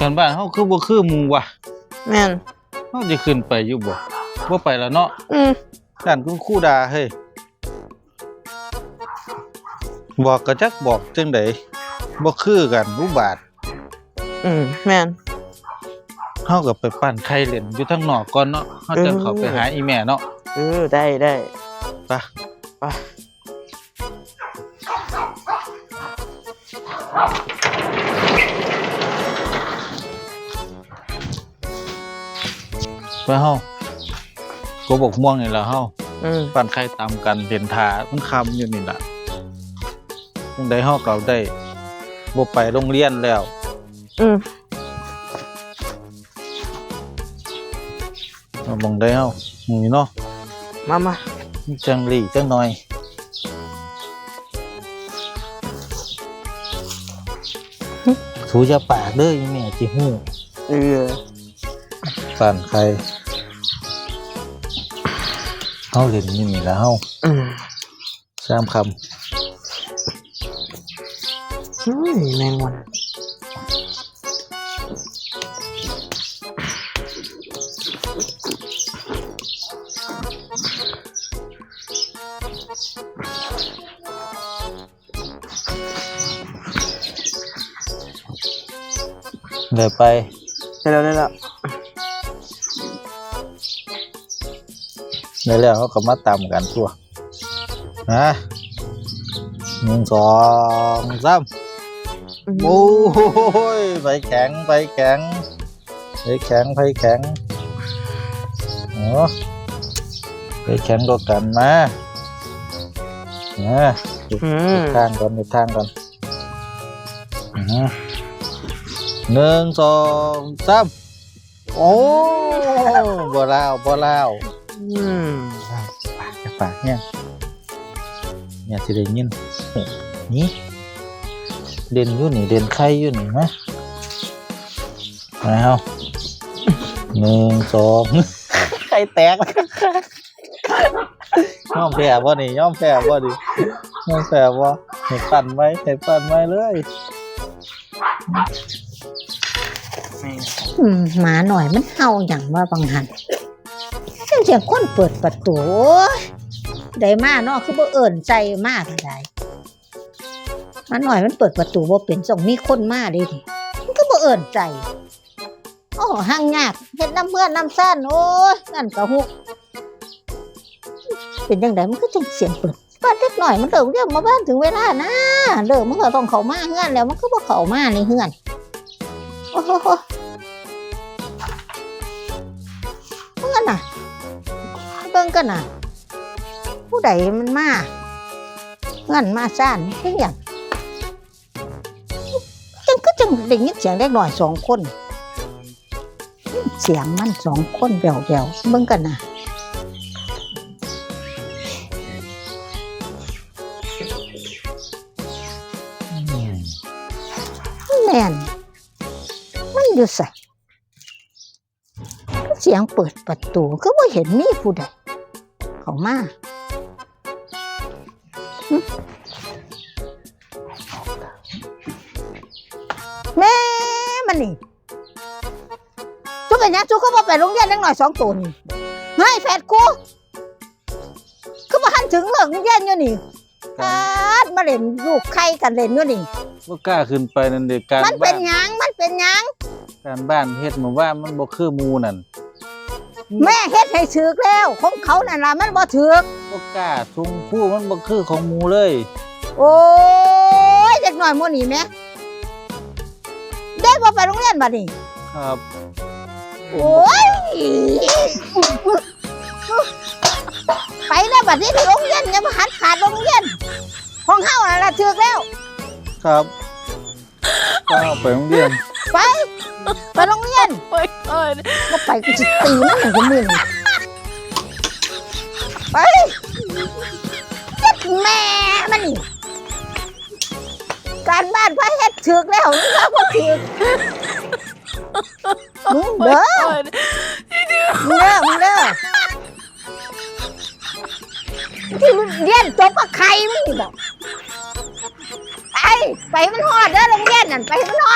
การบ้านเฮาคือบ่คือหมู่ว่ะแม่นเฮาสิขึ้นไปอยู่บ่บ่ไปแล้วเนาะอืมด้านคุณครูด่าเฮ้ยบอกก็จักบอกจังไดบ่คือกันรูบาทอืมแม่นเฮาก็ไปปั้นไข่เล่นอยู่ทางนอกก่อนเนาะเฮาจังเข้าไปหาอีแม่เนาะเออได้ได้ไปไป ไปเฮาก็บอกม่วงนี่ล่ะเฮาอืมปั้นไข่ตามกันเรียนทามันคำอยู่นี่ล่ะจังไดเฮาก็ได้บ่ไปโรงเรียนแล้ว อืมเอามองได้เฮานี่เนาะมามาจังหลีจังหน่อย ถูจะปากเด้ออีแม่จิฮู้เออ สั่นใครเฮาเล่นนี่นี่แล้วเฮาอืมสามคอุ้ยแมงวันำเลยไปได้แล้วได้แล้ว ได้แล้วเขาก็มาตามกันทั่วนะหนึ่งสองสามโอ้ยไปแข็งไปแข็งไปแข็งไปแข็งโอ้ไปแข็งก็กันมานะอืมทางก่อนไปทางก่อนอือฮึหนึ่งสองสามโอ้บ่ลาวบ่ลาวอืม ปากจะปากเนี่ยเนี่ยสิได้ยินนี่เด่นอยู่นี่เด่นไข่อยู่นี่นะเอาหนึ่งสองไข่แตกย่อมแพ้บ่นี่ย่อมแพ้บ่ดิย่อมแพ้บ่ให้ปั่นไว้ให้ปั่นไว้เลยอืมหมาหน่อยมันเห่าอย่างว่าบางหันจังเสียงคนเปิดประตูได้มาเนาะคือบ่เอิ่นใจมากได้หมาหน่อยมันเปิดประตูบ่เป็นส่งมีคนมาเดิมันก็บ่เอิ่นใจโอ้ห่างยากเฮ็ดน้ำเพื่อนน้ำซ่านโอ้ยนั่นก็ฮุกเป็นจังไดมันก็จังเสียงเปิดบ้านเล็กหน่อยมันเลิกเรียกมาบ้านถึงเวลานะเลิกมันก็ต้องเข้ามาเฮือนแล้วมันก็บ่เข้ามาในเฮือนโอ้โหเบิ่งกันน่ะ บิ่งกันน่ะ ผู้ใดมันมาเงินมาซ่านเพียงจังก็จังได้ยินเสียงเล็กหน่อยสองคน เสียงมันสองคนแววแววเบิ่งกันน่ะแม่นมันอยู่ใส่เสียงเปิดประตูก็ไม่เห็นมีผู้ใด เข้ามาหึแม่มันนี่ทุกอย่างนี้ทุกเขาบอกไปโรงเรียนเล็กหน่อยสองตัวนี่เฮ้ยแฟดกูคือมาหันถึงเลิกโรงเรียนอยู่นี่ปาดมาเล่นลูกไข่กันเล่นอยู่นี่บ่กล้าขึ้นไปนั่นเด็กการมันเป็บ้านนหยังมันเป็นหยังการบ้านเฮ็ดมาว่ามันบ่คือหมู่นั่น แม่เฮ็ดให้ถึกแล้ว ของเขานั่นล่ะมันบ่ถึกบ่กล้าทุ่งผู้มันบ่คือของหมู่เลย โอ้ยเด็กหน่อยโมนี่แม่ได้บ่ไปโรงเรียนบัดนี้ครับ โอ้ยไปแล้วบัดนี้ไปโรงเรียนอย่ามาหัดขาดโรงเรียน ของเฮาน่ะละถึกแล้ว ครับก็ไปโรงเรียน ไป ไปโรงเรียนโอ้ยโอ้ยก็ไปกูจะตีมันอย่างกับมึงไปเฮ็ดแม่มันนี่การบ้านพระเฮ็ดถึกแล้วนี่ครับบ่ถึกมึงเด้อโอ้ยมึงเด้อมึงเด้อที่มึงเรียนจบกับใครมึงนี่บอกไปไปมันหอดเด้อโรงเรียนนั่นไปมันห